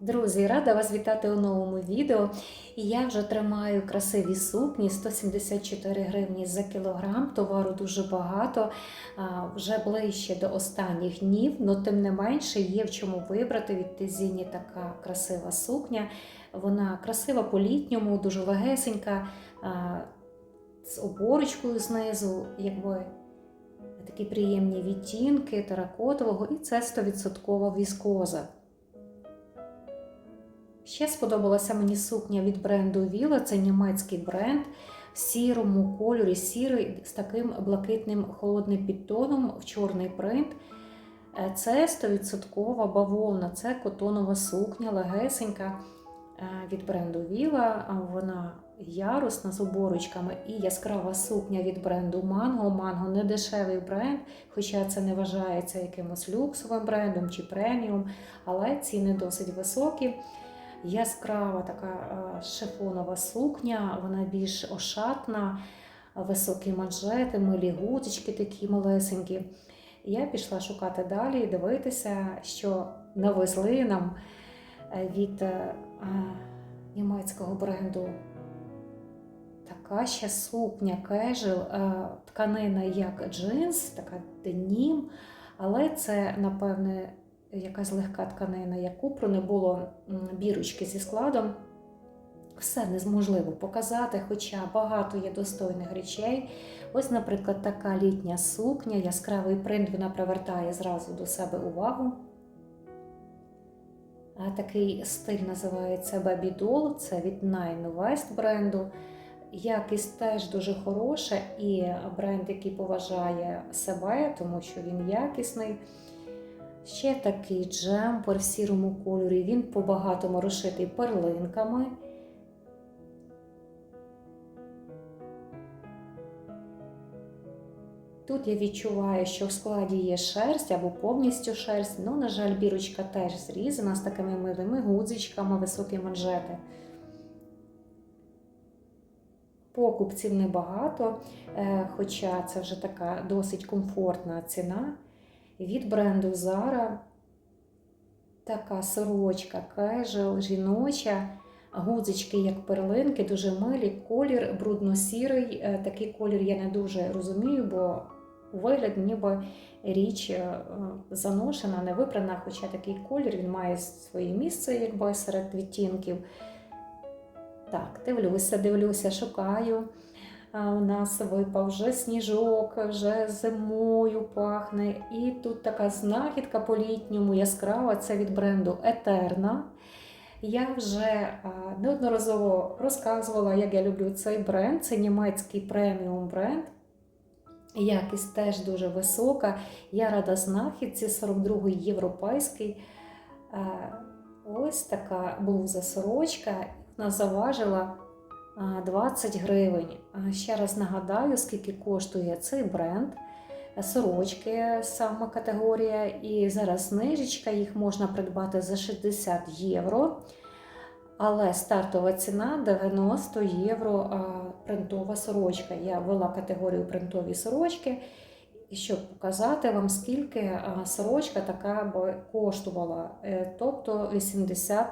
Друзі, рада вас вітати у новому відео. І я вже тримаю красиві сукні 174 гривні за кілограм. Товару дуже багато, вже ближче до останніх днів, але тим не менше є в чому вибрати від Тезіні така красива сукня. Вона красива по-літньому, дуже легесенька, з оборочкою знизу, якби такі приємні відтінки теракотового, і це 100% віскоза. Ще сподобалася мені сукня від бренду Vila, це німецький бренд в сірому кольорі, сірий з таким блакитним холодним підтоном в чорний принт. Е, Це 100% бавовна, це котонова сукня, легесенька е, від бренду Vila. Вона ярусна з оборочками і яскрава сукня від бренду Mango. Mango не дешевий бренд, хоча це не вважається якимось люксовим брендом чи преміум, але ціни досить високі. Яскрава така е, шифонова сукня, вона більш ошатна, високі манжети, милі гудзички такі малесенькі. Я пішла шукати далі і дивитися, що навезли нам е, від е, німецького бренду. Така ще сукня, кежел, тканина як джинс, така денім, але це, напевне, якась легка тканина, як купру, не було бірочки зі складом. Все неможливо показати, хоча багато є достойних речей. Ось, наприклад, така літня сукня, яскравий принт, вона привертає зразу до себе увагу. А такий стиль називається Baby Doll, це від Nine West бренду. Якість теж дуже хороша, і бренд, який поважає себе, тому що він якісний. Ще такий джемпер в сірому кольорі, він по-багатому розшитий перлинками. Тут я відчуваю, що в складі є шерсть або повністю шерсть, ну, на жаль, бірочка теж зрізана з такими милими гудзичками, високі манжети. Покупців небагато, е, хоча це вже така досить комфортна ціна. Від бренду Zara така сорочка, кежел, жіноча, гудзички, як перлинки, дуже милі, колір брудно-сірий. Е, Такий колір я не дуже розумію, бо вигляд ніби річ е, заношена, не випрана, хоча такий колір він має своє місце, якби серед відтінків. Так, дивлюся, дивлюся, шукаю. У нас випав вже сніжок, вже зимою пахне. І тут така знахідка по літньому яскрава це від бренду Етерна. Я вже неодноразово розказувала, як я люблю цей бренд. Це німецький преміум бренд. Якість теж дуже висока. Я рада знахідці 42-й європейський. Ось така блуза сорочка. Вона заважила 20 гривень. Ще раз нагадаю, скільки коштує цей бренд. Сорочки сама категорія, і зараз знижечка, їх можна придбати за 60 євро. Але стартова ціна 90 євро принтова сорочка. Я ввела категорію принтові сорочки, щоб показати вам, скільки сорочка така б коштувала. Е, Тобто 80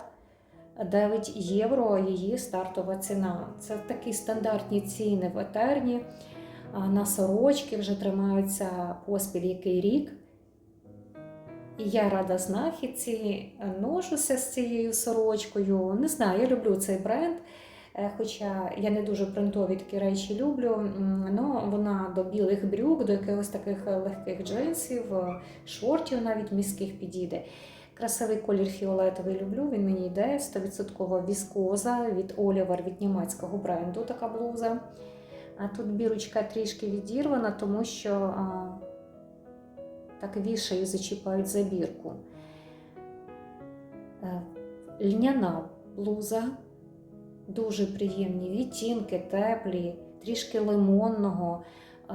9 євро її стартова ціна. Це такі стандартні ціни в етерні. На сорочки вже тримаються поспіль який рік. І я рада знахідці, ношуся з цією сорочкою. Не знаю, я люблю цей бренд. е, Хоча я не дуже принтові такі речі люблю, але вона до білих брюк, до якихось таких легких джинсів, е, шортів навіть міських підійде. Красивий колір фіолетовий люблю, він мені йде 100% віскоза від Олівер від німецького бренду така блуза. А тут бірочка трішки відірвана, тому що а, так вішаю, зачіпають забірку. Е, Льняна блуза, дуже приємні відтінки, теплі, трішки лимонного, е,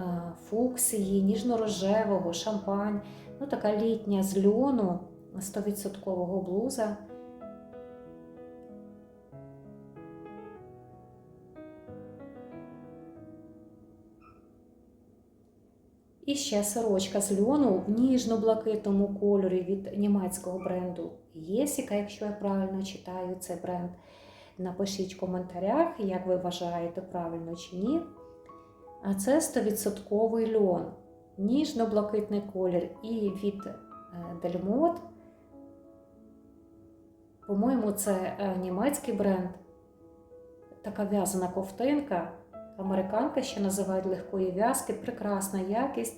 фуксії, ніжно-рожевого, шампань. Ну, така літня з льону. 100% блуза. І ще сорочка з льону в ніжно-блакитному кольорі від німецького бренду Єсіка, якщо я правильно читаю цей бренд. Напишіть в коментарях, як ви вважаєте, правильно чи ні. А це 100% льон, ніжно-блакитний колір і від Дельмот. По-моєму, це е, німецький бренд. Така в'язана ковтинка. Американка ще називають легкої в'язки, прекрасна якість.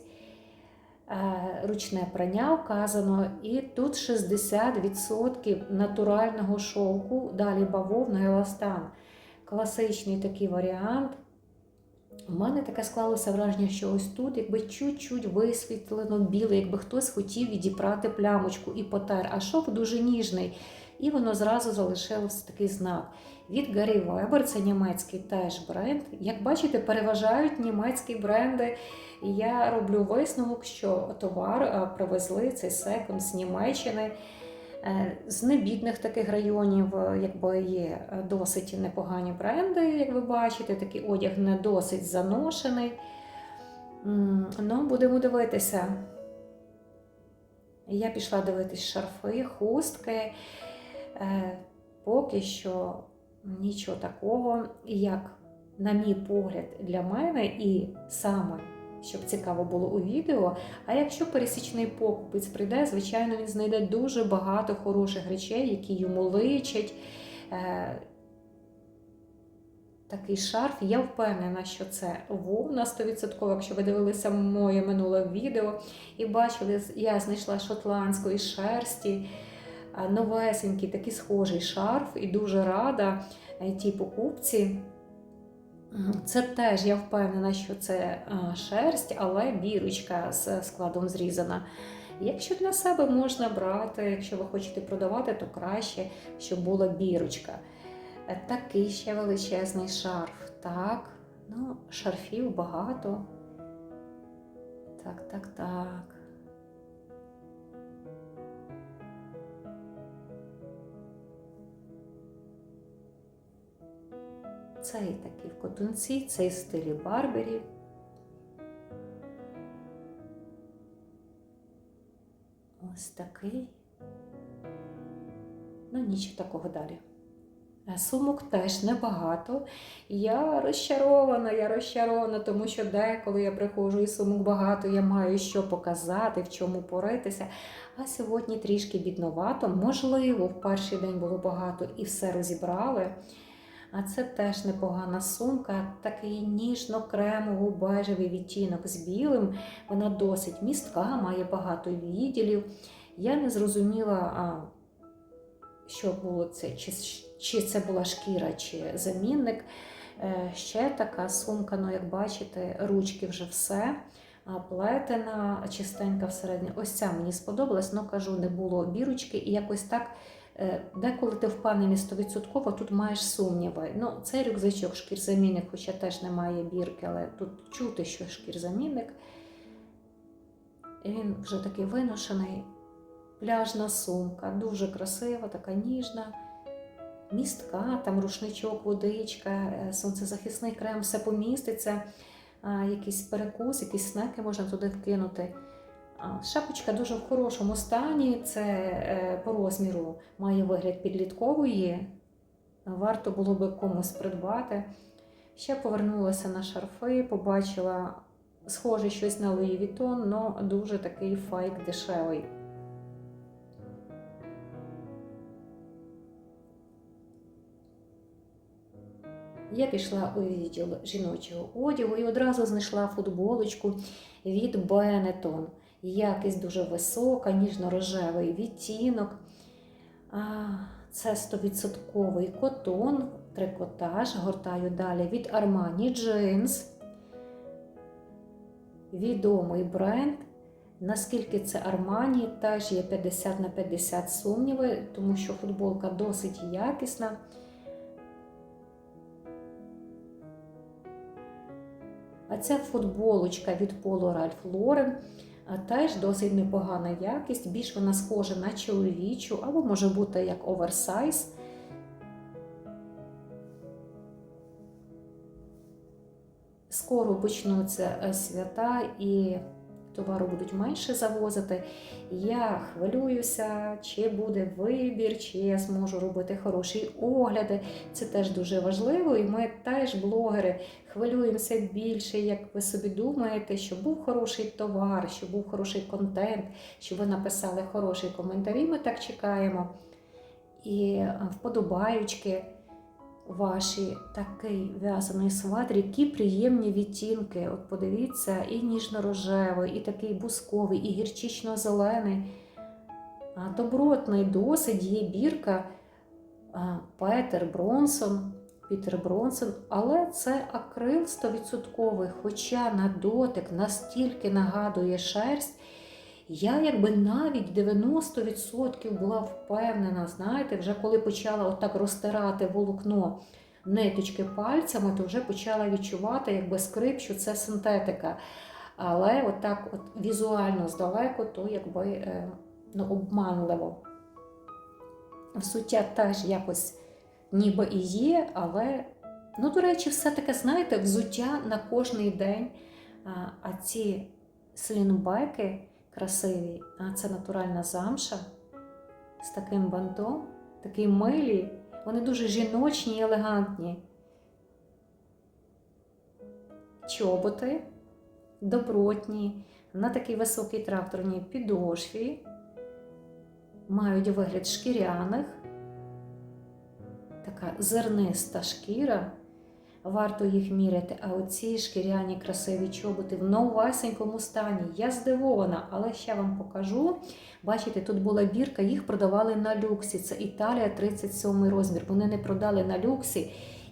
Е, Ручне прання вказано. І тут 60% натурального шовку, далі бавовна еластан. Класичний такий варіант. У мене таке склалося враження, що ось тут, якби чуть-чуть висвітлено біле, якби хтось хотів відіпрати плямочку і потер, а шов дуже ніжний. І воно зразу залишилось такий знак. Від Гаррі Weber, це німецький теж бренд. Як бачите, переважають німецькі бренди. І я роблю висновок, що товар е, привезли цей секонд з Німеччини. Е, З небідних таких районів, е, якби є досить непогані бренди, як ви бачите, такий одяг не досить заношений. Ну, будемо дивитися. Я пішла дивитись шарфи, хустки. Е, Поки що нічого такого, як, на мій погляд, для мене, і саме, щоб цікаво було у відео. А якщо пересічний покупець прийде, звичайно, він знайде дуже багато хороших речей, які йому личать. Е, Такий шарф, я впевнена, що це вовна 100%, якщо ви дивилися моє минуле відео і бачили, я знайшла шотландської шерсті, новесенький, такий схожий шарф, і дуже рада е, тій покупці. Це теж я впевнена, що це шерсть, але бірочка з складом зрізана. Якщо для себе можна брати, якщо ви хочете продавати, то краще, щоб була бірочка. Е, Такий ще величезний шарф. Так, ну, шарфів багато. Так, так, так. Цей такий в котунці, цей в стилі Барбері. Ось такий. Ну, нічого такого далі. Е, Сумок теж небагато. Я розчарована, я розчарована, тому що деколи я приходжу і сумок багато, я маю що показати, в чому поритися. А сьогодні трішки бідновато. Можливо, в перший день було багато і все розібрали. А це теж непогана сумка, такий ніжно-кремовий бежевий відтінок з білим. Вона досить містка, має багато відділів. Я не зрозуміла, що було це, чи, це була шкіра, чи замінник. Е, Ще така сумка, ну як бачите, ручки вже все. Плетена, чистенька всередині. Ось ця мені сподобалась, але кажу, не було бірочки, і якось так. Е, Деколи ти впевнений 100%, тут маєш сумніви. Ну, цей рюкзачок шкірзамінник, хоча теж немає бірки, але тут чути, що шкірзамінник. І Він вже такий виношений. Пляжна сумка, дуже красива, така ніжна, містка, там рушничок, водичка, е, сонцезахисний крем, все поміститься, якийсь перекус, якісь снеки можна туди вкинути. Шапочка дуже в хорошому стані, це е, по розміру має вигляд підліткової. Варто було би комусь придбати. Ще повернулася на шарфи, побачила схоже щось на Louis Vuitton, але дуже такий фейк дешевий. Я пішла у відділ жіночого одягу і одразу знайшла футболочку від Benetton. Якість дуже висока, ніжно-рожевий відтінок. Це 100% котон, трикотаж. Гортаю далі від Armani Jeans. Відомий бренд. Наскільки це Armani, теж є 50 на 50 сумніви, тому що футболка досить якісна. А ця футболочка від Polo Ralph Lauren теж досить непогана якість, більш вона схожа на чоловічу, або може бути як оверсайз. Скоро почнуться е, свята і товару будуть менше завозити. Я хвилююся, чи буде вибір, чи я зможу робити хороші огляди. Це теж дуже важливо. І ми теж, блогери, хвилюємося більше, як ви собі думаєте, щоб був хороший товар, щоб був хороший контент, щоб ви написали хороші коментарі. Ми так чекаємо. І вподобаючки ваші такий в'язаний сватер, які приємні відтінки. От подивіться, і ніжно-рожевий, і такий бусковий, і гірчично-зелений. Добротний досить є бірка Петер Бронсон. Пітер Бронсон, але це акрил 100%, хоча на дотик настільки нагадує шерсть. Я якби навіть 90% була впевнена, знаєте, вже коли почала отак розтирати волокно ниточки пальцями, то вже почала відчувати якби скрип, що це синтетика. Але отак от візуально здалеку, то якби е, ну, обманливо. Взуття теж якось ніби і є, але, ну, до речі, все-таки, знаєте, взуття на кожний день. А, ці слінбеки красиві, а це натуральна замша з таким бантом, такі милі, вони дуже жіночні і елегантні. Чоботи добротні, на такій високій тракторній підошві, мають вигляд шкіряних, така зерниста шкіра. Варто їх міряти, а оці шкіряні красиві чоботи в новесенькому стані. Я здивована, але ще вам покажу. Бачите, тут була бірка, їх продавали на люксі. Це Італія 37 розмір. Вони не продали на люксі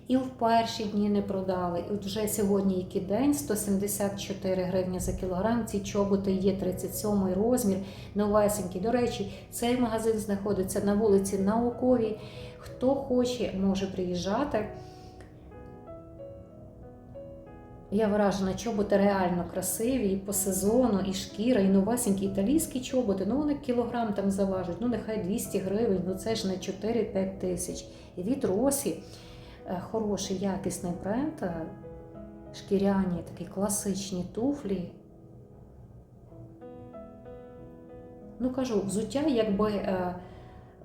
і в перші дні не продали. І от вже сьогодні який день 174 гривні за кілограм. Ці чоботи є 37 розмір, новесенькі. До речі, цей магазин знаходиться на вулиці Науковій. Хто хоче, може приїжджати. Я вражена, чоботи реально красиві, і по сезону, і шкіра, і новесенькі італійські чоботи. Ну вони кілограм там заважать, ну нехай 200 гривень, ну це ж не 4-5 тисяч. І від Росі е, хороший якісний бренд, е, шкіряні такі класичні туфлі. Ну кажу, взуття якби е,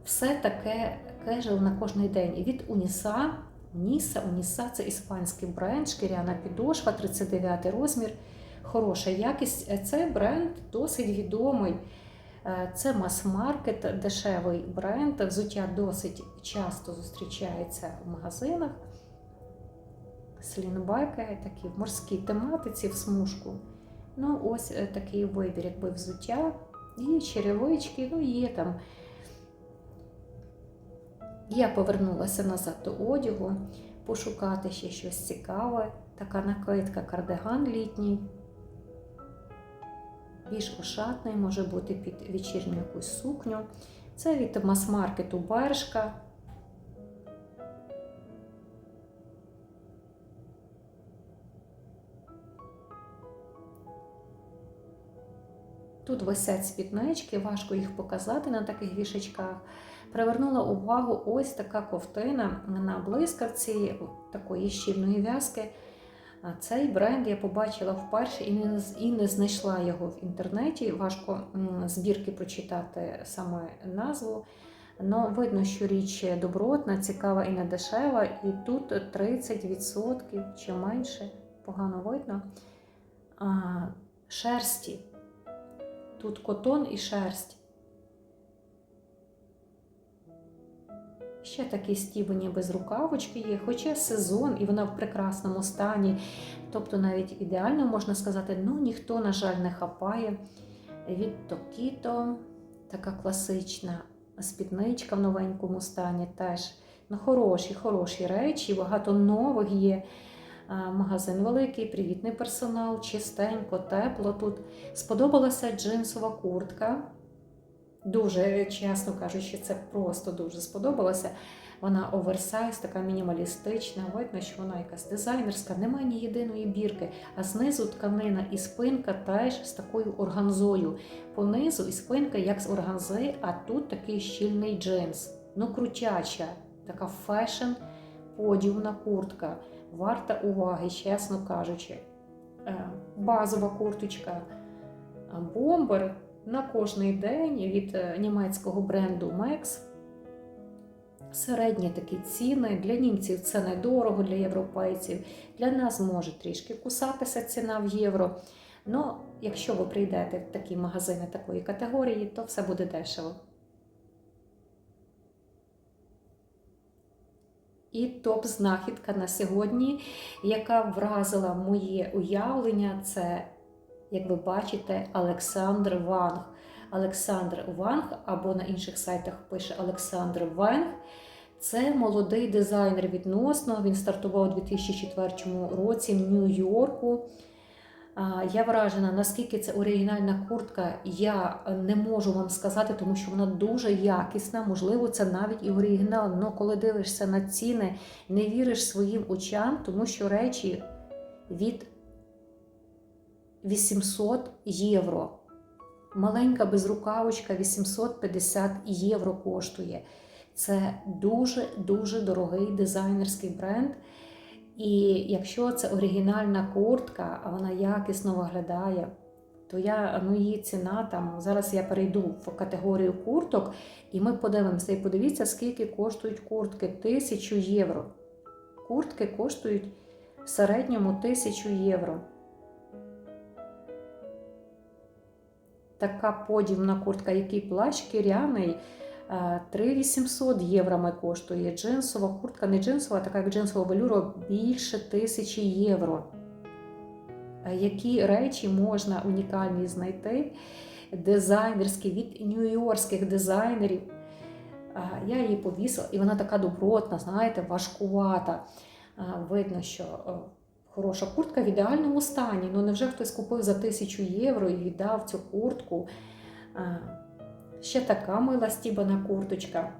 все таке кежел на кожний день. І від Уніса. Ніса, Уніса це іспанський бренд, шкіряна підошва, 39 розмір, хороша якість. Цей бренд досить відомий. Це мас-маркет, дешевий бренд. Взуття досить часто зустрічається в магазинах. Слінбеки, такі в морській тематиці, в смужку. Ну, ось такий вибір, якби взуття. І черевички, ну, є там. Я повернулася назад до одягу, пошукати ще щось цікаве. Така накидка кардиган літній. Більш ошатний, може бути під вечірню якусь сукню. Це від мас-маркету Бершка. Тут висять спіднички, важко їх показати на таких вішечках привернула увагу ось така ковтина на блискавці такої щільної в'язки. Цей бренд я побачила вперше і не і не знайшла його в інтернеті. Важко збірки прочитати саме назву. Но видно, що річ добротна, цікава і не дешева. І тут 30% чи менше, погано видно. Шерсті. Тут котон і шерсть. Ще такі стібані без рукавочки є, хоча сезон і вона в прекрасному стані. Тобто навіть ідеально можна сказати, ну ніхто, на жаль, не хапає. Від Токіто така класична спідничка в новенькому стані теж. Ну, Хороші, хороші речі, багато нових є. Магазин великий, привітний персонал, чистенько, тепло тут. Сподобалася джинсова куртка. Дуже, чесно кажучи, це просто дуже сподобалося. Вона оверсайз, така мінімалістична. Видно, що вона якась дизайнерська, немає ні єдиної бірки, а знизу тканина і спинка теж з такою органзою. Понизу і спинка як з органзи, а тут такий щільний джинс. Ну, крутяча, така фешн, подіумна куртка. Варта уваги, чесно кажучи. Е, базова курточка бомбер на кожний день від е, німецького бренду Mex. Середні такі ціни. Для німців це недорого, для європейців. Для нас може трішки кусатися ціна в євро. Ну, якщо ви прийдете в такі магазини такої категорії, то все буде дешево. І топ-знахідка на сьогодні, яка вразила моє уявлення, це, як ви бачите, Олександр Ванг. Олександр Ванг, або на інших сайтах пише Олександр Ванг. Це молодий дизайнер відносно. Він стартував у 2004 році в Нью-Йорку. Я вражена, наскільки це оригінальна куртка, я не можу вам сказати, тому що вона дуже якісна. Можливо, це навіть і оригінал. Але коли дивишся на ціни, не віриш своїм очам, тому що речі від 800 євро. Маленька безрукавочка 850 євро коштує. Це дуже-дуже дорогий дизайнерський бренд. І якщо це оригінальна куртка, а вона якісно виглядає, то я, ну, її ціна там. Зараз я перейду в категорію курток, і ми подивимося і подивіться, скільки коштують куртки. Тисячу євро. Куртки коштують в середньому тисячу євро. Така подібна куртка, який плащ кіряний. 3800 євро коштує джинсова куртка, не джинсова, така як джинсова велюра, більше тисячі євро. Які речі можна унікальні знайти, дизайнерські від нью-йоркських дизайнерів. Я її повісила, і вона така добротна, знаєте, важкувата. Видно, що хороша куртка в ідеальному стані. Ну невже хтось купив за тисячу євро і віддав цю куртку? Ще така мила стібана курточка.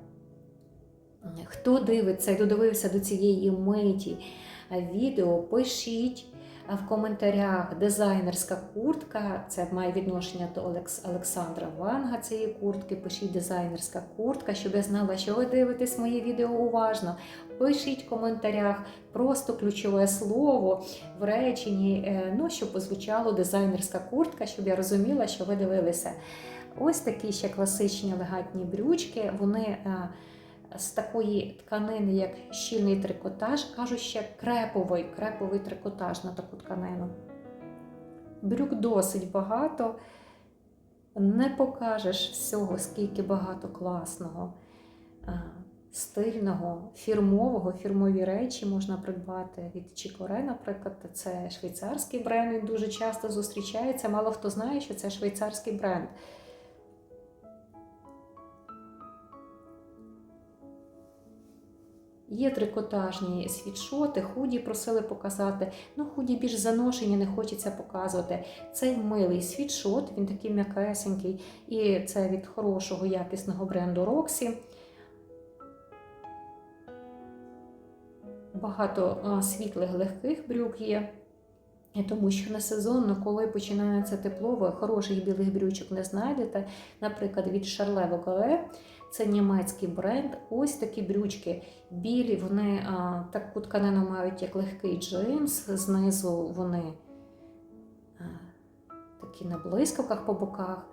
Хто дивиться і додивився до цієї миті відео, пишіть в коментарях дизайнерська куртка. Це має відношення до Олександра Ванга цієї куртки. Пишіть дизайнерська куртка, щоб я знала, що ви дивитесь моє відео уважно. Пишіть в коментарях просто ключове слово в реченні, ну, щоб позвучало дизайнерська куртка, щоб я розуміла, що ви дивилися. Ось такі ще класичні елегантні брючки. Вони е, з такої тканини, як щільний трикотаж, кажуть ще креповий, креповий трикотаж на таку тканину. Брюк досить багато, не покажеш всього, скільки багато класного, стильного, фірмового, фірмові речі можна придбати від Чікоре, наприклад, це швейцарський бренд, він дуже часто зустрічається. Мало хто знає, що це швейцарський бренд. Є трикотажні світшоти, худі просили показати. Ну, худі більш заношені, не хочеться показувати. Цей милий світшот, він такий м'якесенький, і це від хорошого якісного бренду Roxy. Багато світлих легких брюк є. Тому що на сезонно, коли починається тепло, ви хороших білих брючок не знайдете. Наприклад, від Charles Vogue, це німецький бренд. Ось такі брючки білі, вони таку тканину мають як легкий джинс, знизу вони такі на блискавках по боках.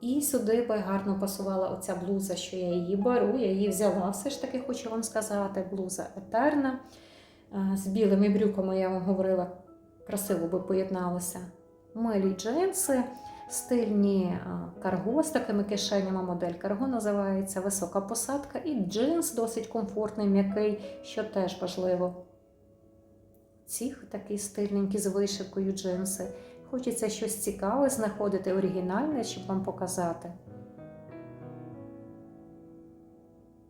І сюди би гарно пасувала оця блуза, що я її беру. Я її взяла, все ж таки, хочу вам сказати, блуза етерна. З білими брюками я вам говорила красиво би поєдналося. Милі джинси, стильні карго з такими кишенями, модель карго називається, висока посадка і джинс досить комфортний, м'який, що теж важливо. Ці такі стильненькі з вишивкою джинси. Хочеться щось цікаве знаходити, оригінальне, щоб вам показати.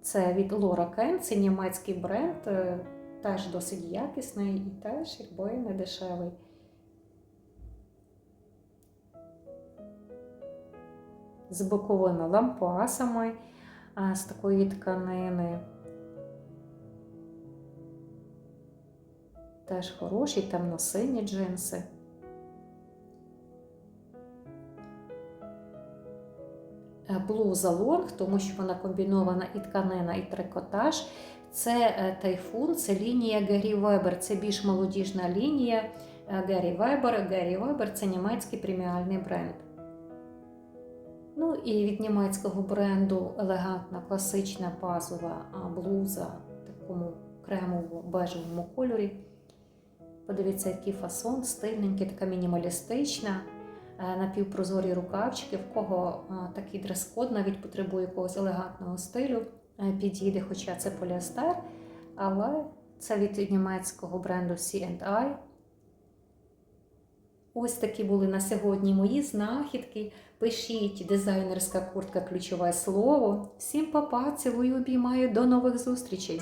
Це від Laura Ken, це німецький бренд. Е, теж досить якісний і теж, якби не дешевий. З боковими лампасами, з такої тканини. Теж хороші темно-сині джинси. Е, блуза лонг, тому що вона комбінована і тканина, і трикотаж. Це е, тайфун, це лінія Гері Вебер. Це більш молодіжна лінія Гері Вебер. Гері Вебер це німецький преміальний бренд. Ну і від німецького бренду елегантна класична базова блуза в такому кремово-бежевому кольорі. Подивіться, який фасон, стильненький, така мінімалістична, е, напівпрозорі рукавчики, в кого такий дрес-код навіть потребує якогось елегантного стилю, е, підійде, хоча це поліестер, але це від німецького бренду C&I. Ось такі були на сьогодні мої знахідки. Пишіть дизайнерська куртка ключове слово. Всім папа, цілую, обіймаю, до нових зустрічей!